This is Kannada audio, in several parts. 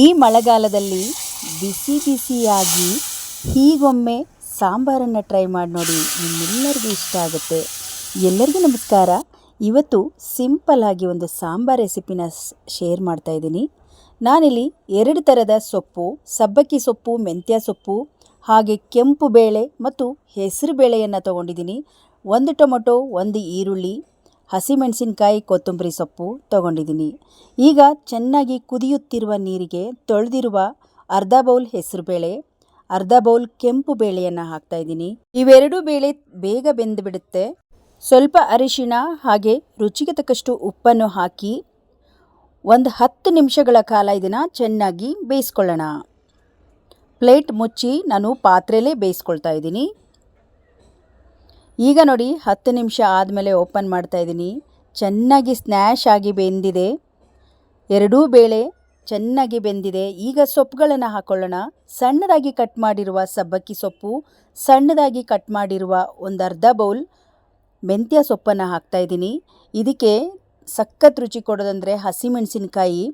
ಈ ಮಳೆಗಾಲದಲ್ಲಿ ಬಿಸಿ ಬಿಸಿಯಾಗಿ ಹೀಗೊಮ್ಮೆ ಸಾಂಬಾರನ್ನು ಟ್ರೈ ಮಾಡಿ ನೋಡಿ ನಿಮ್ಮೆಲ್ಲರಿಗೂ ಇಷ್ಟ ಆಗುತ್ತೆ. ಎಲ್ಲರಿಗೂ ನಮಸ್ಕಾರ. ಇವತ್ತು ಸಿಂಪಲ್ ಆಗಿ ಒಂದು ಸಾಂಬಾರ್ ರೆಸಿಪಿನ ಶೇರ್ ಮಾಡ್ತಾ ಇದ್ದೀನಿ. ನಾನಿಲ್ಲಿ ಎರಡು ಥರದ ಸೊಪ್ಪು, ಸಬ್ಬಕ್ಕಿ ಸೊಪ್ಪು, ಮೆಂತ್ಯ ಸೊಪ್ಪು, ಹಾಗೆ ಕೆಂಪು ಬೇಳೆ ಮತ್ತು ಹೆಸರು ಬೇಳೆಯನ್ನು ತೊಗೊಂಡಿದ್ದೀನಿ. ಒಂದು ಟೊಮೊಟೊ, ಒಂದು ಈರುಳ್ಳಿ ಹಸಿಮೆಣಸಿನ್ಕಾಯಿ ಕೊತ್ತಂಬರಿ ಸೊಪ್ಪು ತಗೊಂಡಿದ್ದೀನಿ. ಈಗ ಚೆನ್ನಾಗಿ ಕುದಿಯುತ್ತಿರುವ ನೀರಿಗೆ ತೊಳೆದಿರುವ ಅರ್ಧ ಬೌಲ್ ಹೆಸರುಬೇಳೆ, ಅರ್ಧ ಬೌಲ್ ಕೆಂಪು ಬೇಳೆಯನ್ನು ಹಾಕ್ತಾ ಇದ್ದೀನಿ. ಇವೆರಡು ಬೇಳೆ ಬೇಗ ಬೆಂದುಬಿಡುತ್ತೆ. ಸ್ವಲ್ಪ ಅರಿಶಿಣ ಹಾಗೆ ರುಚಿಗೆ ತಕ್ಕಷ್ಟು ಉಪ್ಪನ್ನು ಹಾಕಿ ಒಂದು ಹತ್ತು ನಿಮಿಷಗಳ ಕಾಲ ಇದನ್ನು ಚೆನ್ನಾಗಿ ಬೇಯಿಸ್ಕೊಳ್ಳೋಣ. ಪ್ಲೇಟ್ ಮುಚ್ಚಿ ನಾನು ಪಾತ್ರೆಯಲ್ಲೇ ಬೇಯಿಸ್ಕೊಳ್ತಾ ಇದ್ದೀನಿ. ಈಗ ನೋಡಿ ಹತ್ತು ನಿಮಿಷ ಆದಮೇಲೆ ಓಪನ್ ಮಾಡ್ತಾ ಇದ್ದೀನಿ. ಚೆನ್ನಾಗಿ ಸ್ನ್ಯಾಶ್ ಆಗಿ ಬೆಂದಿದೆ. ಎರಡೂ ಬೇಳೆ ಚೆನ್ನಾಗಿ ಬೆಂದಿದೆ. ಈಗ ಸೊಪ್ಪುಗಳನ್ನು ಹಾಕೊಳ್ಳೋಣ. ಸಣ್ಣದಾಗಿ ಕಟ್ ಮಾಡಿರುವ ಸಬ್ಬಕ್ಕಿ ಸೊಪ್ಪು, ಸಣ್ಣದಾಗಿ ಕಟ್ ಮಾಡಿರುವ ಒಂದು ಅರ್ಧ ಬೌಲ್ ಮೆಂತ್ಯ ಸೊಪ್ಪನ್ನು ಹಾಕ್ತಾ ಇದ್ದೀನಿ. ಇದಕ್ಕೆ ಸಖತ್ ರುಚಿ ಕೊಡೋದಂದರೆ ಹಸಿಮೆಣಸಿನ್ಕಾಯಿ.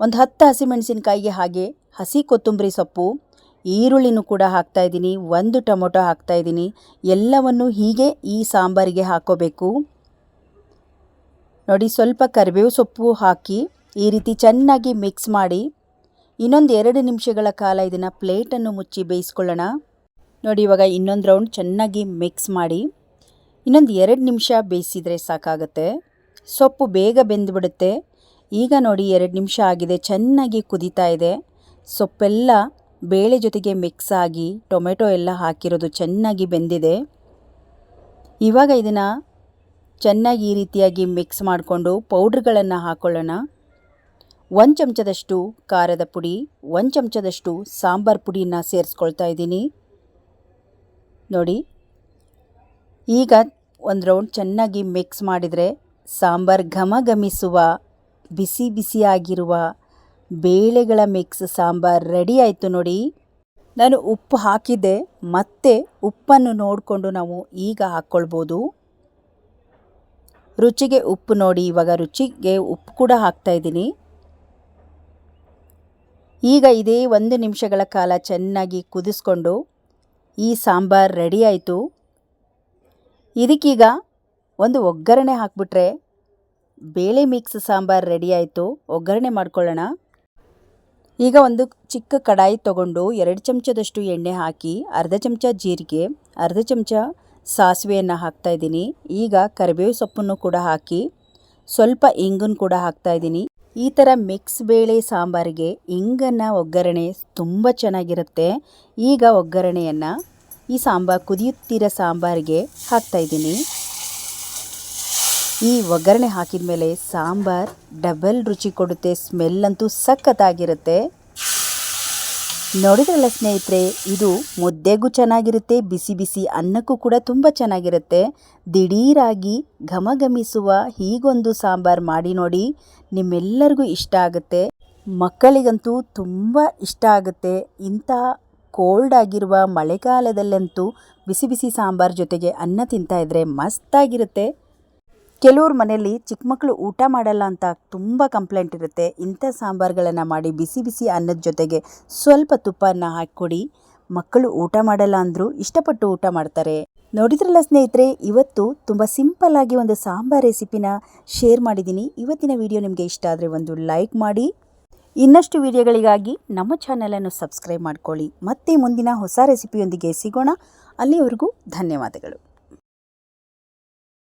ಒಂದು ಹತ್ತು ಹಸಿಮೆಣಸಿನ್ಕಾಯಿಗೆ ಹಾಗೆ ಹಸಿ ಕೊತ್ತಂಬರಿ ಸೊಪ್ಪು. ಈರುಳ್ಳಿನೂ ಕೂಡ ಹಾಕ್ತಾ ಇದ್ದೀನಿ, ಒಂದು ಟೊಮೊಟೊ ಹಾಕ್ತಾ ಇದ್ದೀನಿ. ಎಲ್ಲವನ್ನು ಹೀಗೆ ಈ ಸಾಂಬಾರಿಗೆ ಹಾಕೋಬೇಕು. ನೋಡಿ, ಸ್ವಲ್ಪ ಕರಿಬೇವು ಸೊಪ್ಪು ಹಾಕಿ ಈ ರೀತಿ ಚೆನ್ನಾಗಿ ಮಿಕ್ಸ್ ಮಾಡಿ ಇನ್ನೊಂದು ಎರಡು ನಿಮಿಷಗಳ ಕಾಲ ಇದನ್ನು ಪ್ಲೇಟನ್ನು ಮುಚ್ಚಿ ಬೇಯಿಸ್ಕೊಳ್ಳೋಣ. ನೋಡಿ, ಇವಾಗ ಇನ್ನೊಂದು ರೌಂಡ್ ಚೆನ್ನಾಗಿ ಮಿಕ್ಸ್ ಮಾಡಿ ಇನ್ನೊಂದು ಎರಡು ನಿಮಿಷ ಬೇಯಿಸಿದರೆ ಸಾಕಾಗುತ್ತೆ. ಸೊಪ್ಪು ಬೇಗ ಬೆಂದುಬಿಡುತ್ತೆ. ಈಗ ನೋಡಿ, ಎರಡು ನಿಮಿಷ ಆಗಿದೆ, ಚೆನ್ನಾಗಿ ಕುದೀತಾ ಇದೆ. ಸೊಪ್ಪೆಲ್ಲ ಬೇಳೆ ಜೊತೆಗೆ ಮಿಕ್ಸ್ ಆಗಿ ಟೊಮೆಟೊ ಎಲ್ಲ ಹಾಕಿರೋದು ಚೆನ್ನಾಗಿ ಬೆಂದಿದೆ. ಇವಾಗ ಇದನ್ನು ಚೆನ್ನಾಗಿ ಈ ರೀತಿಯಾಗಿ ಮಿಕ್ಸ್ ಮಾಡಿಕೊಂಡು ಪೌಡ್ರ್ಗಳನ್ನು ಹಾಕ್ಕೊಳ್ಳೋಣ ಒಂದು ಚಮಚದಷ್ಟು ಖಾರದ ಪುಡಿ, ಒಂದು ಚಮಚದಷ್ಟು ಸಾಂಬಾರು ಪುಡಿನ ಸೇರಿಸ್ಕೊಳ್ತಾ ಇದ್ದೀನಿ. ನೋಡಿ, ಈಗ ಒಂದು ರೌಂಡ್ ಚೆನ್ನಾಗಿ ಮಿಕ್ಸ್ ಮಾಡಿದರೆ ಸಾಂಬಾರು ಘಮ ಘಮಿಸುವ ಬಿಸಿ ಬಿಸಿಯಾಗಿರುವ ಬೇಳೆಗಳ ಮಿಕ್ಸ್ ಸಾಂಬಾರು ರೆಡಿ ಆಯಿತು ನೋಡಿ. ನಾನು ಉಪ್ಪು ಹಾಕಿದ್ದೆ, ಮತ್ತೆ ಉಪ್ಪನ್ನು ನೋಡಿಕೊಂಡು ನಾವು ಈಗ ಹಾಕ್ಕೊಳ್ಬೋದು. ರುಚಿಗೆ ಉಪ್ಪು ನೋಡಿ, ಇವಾಗ ರುಚಿಗೆ ಉಪ್ಪು ಕೂಡ ಹಾಕ್ತಾ ಇದ್ದೀನಿ. ಈಗ ಇದೇ ಒಂದು ನಿಮಿಷಗಳ ಕಾಲ ಚೆನ್ನಾಗಿ ಕುದಿಸ್ಕೊಂಡು ಈ ಸಾಂಬಾರು ರೆಡಿ ಆಯಿತು. ಇದಕ್ಕೀಗ ಒಂದು ಒಗ್ಗರಣೆ ಹಾಕ್ಬಿಟ್ರೆ ಬೇಳೆ ಮಿಕ್ಸ್ ಸಾಂಬಾರು ರೆಡಿ ಆಯಿತು. ಒಗ್ಗರಣೆ ಮಾಡ್ಕೊಳ್ಳೋಣ. ಈಗ ಒಂದು ಚಿಕ್ಕ ಕಡಾಯಿ ತಗೊಂಡು ಎರಡು ಚಮಚದಷ್ಟು ಎಣ್ಣೆ ಹಾಕಿ ಅರ್ಧ ಚಮಚ ಜೀರಿಗೆ, ಅರ್ಧ ಚಮಚ ಸಾಸಿವೆಯನ್ನು ಹಾಕ್ತಾ ಇದ್ದೀನಿ. ಈಗ ಕರಿಬೇವು ಸೊಪ್ಪನ್ನು ಕೂಡ ಹಾಕಿ ಸ್ವಲ್ಪ ಇಂಗನ್ನು ಕೂಡ ಹಾಕ್ತಾ ಇದ್ದೀನಿ. ಈ ಥರ ಮಿಕ್ಸ್ ಬೇಳೆ ಸಾಂಬಾರಿಗೆ ಇಂಗನ್ನು ಒಗ್ಗರಣೆ ತುಂಬ ಚೆನ್ನಾಗಿರುತ್ತೆ. ಈಗ ಒಗ್ಗರಣೆಯನ್ನು ಈ ಸಾಂಬಾರು ಕುದಿಯುತ್ತಿರೋ ಸಾಂಬಾರಿಗೆ ಹಾಕ್ತಾ ಇದ್ದೀನಿ. ಈ ಒಗ್ಗರಣೆ ಹಾಕಿದ ಮೇಲೆ ಸಾಂಬಾರ್, ಡಬಲ್ ರುಚಿ ಕೊಡುತ್ತೆ ಸ್ಮೆಲ್ ಅಂತೂ ಸಖತ್ತಾಗಿರುತ್ತೆ. ನೋಡಿದ್ರಲ್ಲ ಸ್ನೇಹಿತರೆ, ಇದು ಮುದ್ದೆಗೂ ಚೆನ್ನಾಗಿರುತ್ತೆ, ಬಿಸಿ ಬಿಸಿ ಅನ್ನಕ್ಕೂ ಕೂಡ ತುಂಬ ಚೆನ್ನಾಗಿರುತ್ತೆ. ದಿಢೀರಾಗಿ ಘಮಘಮಿಸುವ ಹೀಗೊಂದು ಸಾಂಬಾರು ಮಾಡಿ ನೋಡಿ, ನಿಮ್ಮೆಲ್ಲರಿಗೂ ಇಷ್ಟ ಆಗುತ್ತೆ. ಮಕ್ಕಳಿಗಂತೂ ತುಂಬ ಇಷ್ಟ ಆಗುತ್ತೆ. ಇಂಥ ಕೋಲ್ಡ್ ಆಗಿರುವ ಮಳೆಗಾಲದಲ್ಲಂತೂ ಬಿಸಿ ಬಿಸಿ ಸಾಂಬಾರು ಜೊತೆಗೆ ಅನ್ನ ತಿಂತಾ ಇದ್ರೆ ಮಸ್ತಾಗಿರುತ್ತೆ. ಕೆಲವ್ರ ಮನೆಯಲ್ಲಿ ಚಿಕ್ಕ ಮಕ್ಕಳು ಊಟ ಮಾಡಲ್ಲ ಅಂತ ತುಂಬ ಕಂಪ್ಲೇಂಟ್ ಇರುತ್ತೆ. ಇಂಥ ಸಾಂಬಾರುಗಳನ್ನು ಮಾಡಿ ಬಿಸಿ ಬಿಸಿ ಅನ್ನದ ಜೊತೆಗೆ ಸ್ವಲ್ಪ ತುಪ್ಪನ ಹಾಕಿಕೊಡಿ. ಮಕ್ಕಳು ಊಟ ಮಾಡಲ್ಲ ಅಂದರೂ ಇಷ್ಟಪಟ್ಟು ಊಟ ಮಾಡ್ತಾರೆ. ನೋಡಿದ್ರಲ್ಲ ಸ್ನೇಹಿತರೆ, ಇವತ್ತು ತುಂಬ ಸಿಂಪಲ್ ಆಗಿ ಒಂದು ಸಾಂಬಾರ್ ರೆಸಿಪಿನ ಶೇರ್ ಮಾಡಿದ್ದೀನಿ. ಇವತ್ತಿನ ವಿಡಿಯೋ ನಿಮಗೆ ಇಷ್ಟ ಆದರೆ ಒಂದು ಲೈಕ್ ಮಾಡಿ. ಇನ್ನಷ್ಟು ವಿಡಿಯೋಗಳಿಗಾಗಿ ನಮ್ಮ ಚಾನಲನ್ನು ಸಬ್ಸ್ಕ್ರೈಬ್ ಮಾಡ್ಕೊಳ್ಳಿ. ಮತ್ತೆ ಮುಂದಿನ ಹೊಸ ರೆಸಿಪಿಯೊಂದಿಗೆ ಸಿಗೋಣ. ಅಲ್ಲಿವರೆಗೂ ಧನ್ಯವಾದಗಳು.